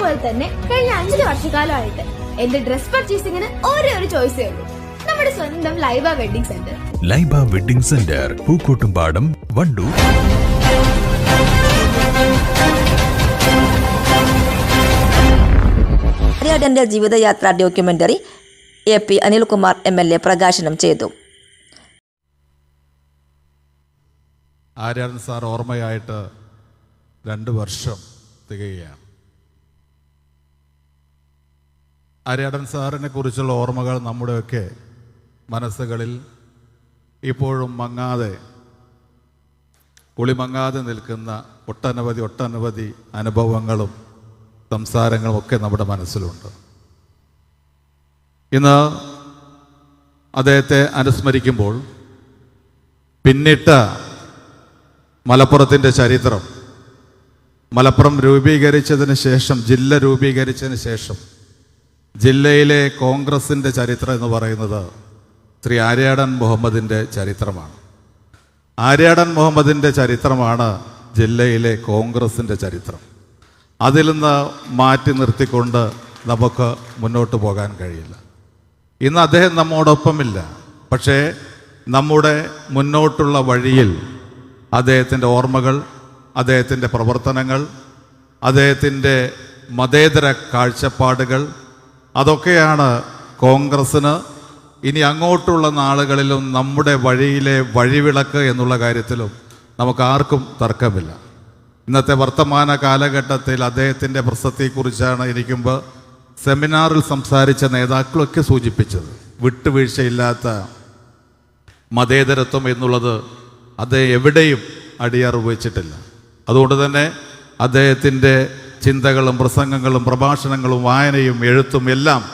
പോലെ തന്നെ കഴിഞ്ഞ അഞ്ചു വർഷക്കാലമായിട്ട് എന്റെ ഡ്രസ് പർച്ചേസിംഗിന് ഒരേ ഒരു ചോയ്സേ ഉള്ളൂ. നമ്മുടെ സ്വന്തം Laiba wedding centre Laiba wedding centre Pookkottumpadam Wandoor. ആര്യാടന്റെ Jeevithayathra documentary A P Anilkumar M L A പ്രകാശനം ചെയ്തു. ആര്യാടൻ സാർ ഓർമ്മയായിട്ട് രണ്ട് വർഷം തികയുകയാണ്. ആര്യാടൻ സാറിനെ കുറിച്ചുള്ള ഓർമ്മകൾ നമ്മുടെയൊക്കെ മനസ്സുകളിൽ ഇപ്പോഴും മങ്ങാതെ കുളിമങ്ങാതെ നിൽക്കുന്ന ഒട്ടനവധി ഒട്ടനവധി അനുഭവങ്ങളും സംസാരങ്ങളും ഒക്കെ നമ്മുടെ മനസ്സിലുണ്ട്. ഇന്ന് അദ്ദേഹത്തെ അനുസ്മരിക്കുമ്പോൾ പിന്നിട്ട മലപ്പുറത്തിന്റെ ചരിത്രം മലപ്പുറം രൂപീകരിച്ചതിന് ശേഷം ജില്ല രൂപീകരിച്ചതിന് ശേഷം ജില്ലയിലെ കോൺഗ്രസിന്റെ ചരിത്രം എന്ന് പറയുന്നത് ശ്രീ ആര്യാടൻ മുഹമ്മദിന്റെ ചരിത്രമാണ്. ആര്യാടൻ മുഹമ്മദിന്റെ ചരിത്രമാണ് ജില്ലയിലെ കോൺഗ്രസിന്റെ ചരിത്രം. അതിൽ നിന്ന് മാറ്റി നിർത്തിക്കൊണ്ട് നമുക്ക് മുന്നോട്ട് പോകാൻ കഴിയില്ല. ഇന്ന് അദ്ദേഹം നമ്മോടൊപ്പമില്ല. പക്ഷേ നമ്മുടെ മുന്നോട്ടുള്ള വഴിയിൽ അദ്ദേഹത്തിന്റെ ഓർമ്മകൾ അദ്ദേഹത്തിന്റെ പ്രവർത്തനങ്ങൾ അദ്ദേഹത്തിന്റെ മതേതര കാഴ്ചപ്പാടുകൾ അതൊക്കെയാണ് കോൺഗ്രസ്സിന് ഇനി അങ്ങോട്ടുള്ള നാളുകളിലും നമ്മുടെ വഴിയിലെ വഴിവിളക്ക് എന്നുള്ള കാര്യത്തിലും നമുക്ക് ആർക്കും തർക്കമില്ല. ഇന്നത്തെ വർത്തമാന കാലഘട്ടത്തിൽ അദ്ദേഹത്തിന്റെ പ്രസക്തിയെക്കുറിച്ചാണ് ഇരിക്കുമ്പോൾ സെമിനാറിൽ സംസാരിച്ച നേതാക്കളൊക്കെ സൂചിപ്പിച്ചത്. വിട്ടുവീഴ്ചയില്ലാത്ത മതേതരത്വം എന്നുള്ളത് അദ്ദേഹം എവിടെയും അടിയറവ് അതുകൊണ്ട് തന്നെ അദ്ദേഹത്തിന്റെ ചിന്തകളും പ്രസംഗങ്ങളും പ്രഭാഷണങ്ങളും വായനയും എഴുത്തും എല്ലാം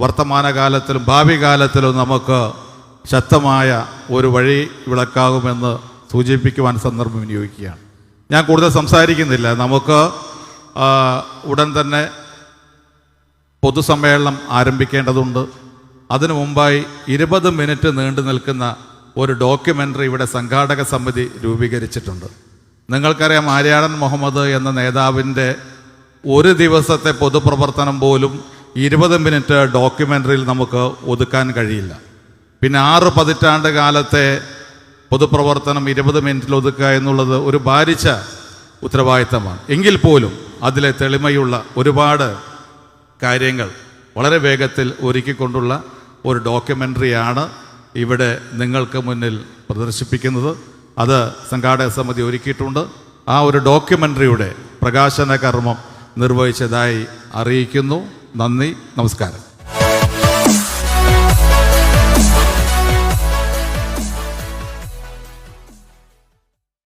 വർത്തമാനകാലത്തിലും ഭാവി കാലത്തിലും നമുക്ക് ശക്തമായ ഒരു വഴി വിളക്കാകുമെന്ന് സൂചിപ്പിക്കുവാൻ സന്ദർഭം വിനിയോഗിക്കുകയാണ്. ഞാൻ കൂടുതൽ സംസാരിക്കുന്നില്ല. നമുക്ക് ഉടൻ തന്നെ പൊതുസമ്മേളനം ആരംഭിക്കേണ്ടതുണ്ട്. അതിനു മുമ്പായി ഇരുപത് മിനിറ്റ് നീണ്ടു നിൽക്കുന്ന ഒരു ഡോക്യുമെന്ററി ഇവിടെ സംഘാടക സമിതി രൂപീകരിച്ചിട്ടുണ്ട്. നിങ്ങൾക്കറിയാം ആര്യാടൻ മുഹമ്മദ് എന്ന നേതാവിന്റെ ഒരു ദിവസത്തെ പൊതുപ്രവർത്തനം പോലും ഇരുപത് മിനിറ്റ് ഡോക്യുമെന്ററിയിൽ നമുക്ക് ഒതുക്കാൻ കഴിയില്ല. പിന്നെ ആറ് പതിറ്റാണ്ട് കാലത്തെ പൊതുപ്രവർത്തനം ഇരുപത് മിനിറ്റിൽ ഒതുക്കുക എന്നുള്ളത് ഒരു ഭാരിച്ച ഉത്തരവാദിത്തമാണ്. എങ്കിൽ പോലും അതിലെ തെളിമയുള്ള ഒരുപാട് കാര്യങ്ങൾ വളരെ വേഗത്തിൽ ഒരുക്കിക്കൊണ്ടുള്ള ഒരു ഡോക്യുമെന്ററിയാണ് ഇവിടെ നിങ്ങൾക്ക് മുന്നിൽ പ്രദർശിപ്പിക്കുന്നത്. അത് സംഘാടക സമിതി ഒരുക്കിയിട്ടുണ്ട്. ആ ഒരു ഡോക്യുമെന്ററിയുടെ പ്രകാശന കർമ്മം നിർവഹിച്ചതായി അറിയിക്കുന്നു. നന്ദി നമസ്കാരം.